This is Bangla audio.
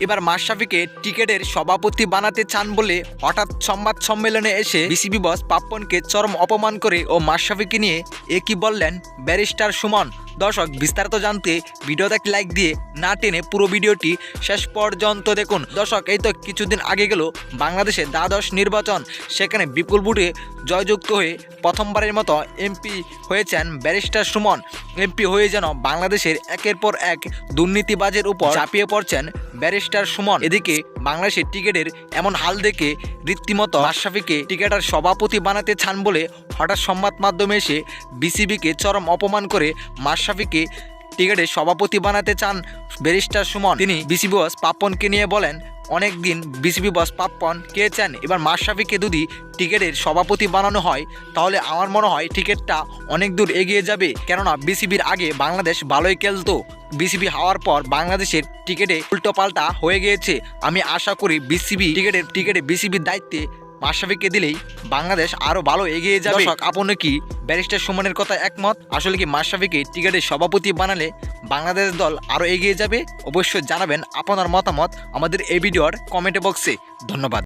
এবার মাশরাফিকে টিকেটের সভাপতি বানাতে চান বলে হঠাৎ সংবাদ সম্মেলনে এসে বিসিবি বস পাপ্পনকে চরম অপমান করে ও মাশরাফিকে নিয়ে একই বললেন ব্যারিস্টার সুমন? দর্শক, বিস্তারিত জানতে ভিডিওতে একটি লাইক দিয়ে না টেনে পুরো ভিডিওটি শেষ পর্যন্ত দেখুন। দর্শক, এই তো কিছুদিন আগে গেল বাংলাদেশে দ্বাদশ নির্বাচন। সেখানে বিপুল বুটে জয়যুক্ত হয়ে প্রথমবারের মতো এমপি হয়েছেন ব্যারিস্টার সুমন। এমপি হয়ে যেন বাংলাদেশের একের পর এক দুর্নীতিবাজের উপর চাপিয়ে পড়ছেন ব্যারিস্টার সুমন। এদিকে বাংলাদেশের টিকেটের এমন হাল দেখে রীতিমতো আশরাফিকে টিকেটার সভাপতি বানাতে চান বলে হঠাৎ সংবাদ মাধ্যমে এসে বিসিবিকে চরম অপমান করে মাশরাফিকে টিকেটের সভাপতি বানাতে চান ব্যারিস্টার সুমন। তিনি বিসিবি বস পাপ্পনকে নিয়ে বলেন অনেক দিন বিসিবি বস পাপ্পন, কে চান এবার মাশরাফিকে যদি টিকেটের সভাপতি বানানো হয়, তাহলে আমার মনে হয় টিকেটটা অনেক দূর এগিয়ে যাবে। কেননা বিসিবির আগে বাংলাদেশ ভালোই খেলতো। বিসিবি হওয়ার পর বাংলাদেশের টিকেটে উল্টোপাল্টা হয়ে গিয়েছে। আমি আশা করি বিসিবি টিকেটের, টিকেটে বিসিবির দায়িত্বে মাশরাফিকে দিলেই বাংলাদেশ আরও ভালো এগিয়ে যাবে। আপনি কি? ব্যারিস্টার সুমনের কথা একমত। আসলে কি মাশরাফিকে টিকেটের সভাপতি বানালে বাংলাদেশ দল আরও এগিয়ে যাবে? অবশ্যই জানাবেন আপনার মতামত আমাদের এই ভিডিওর কমেন্ট বক্সে। ধন্যবাদ।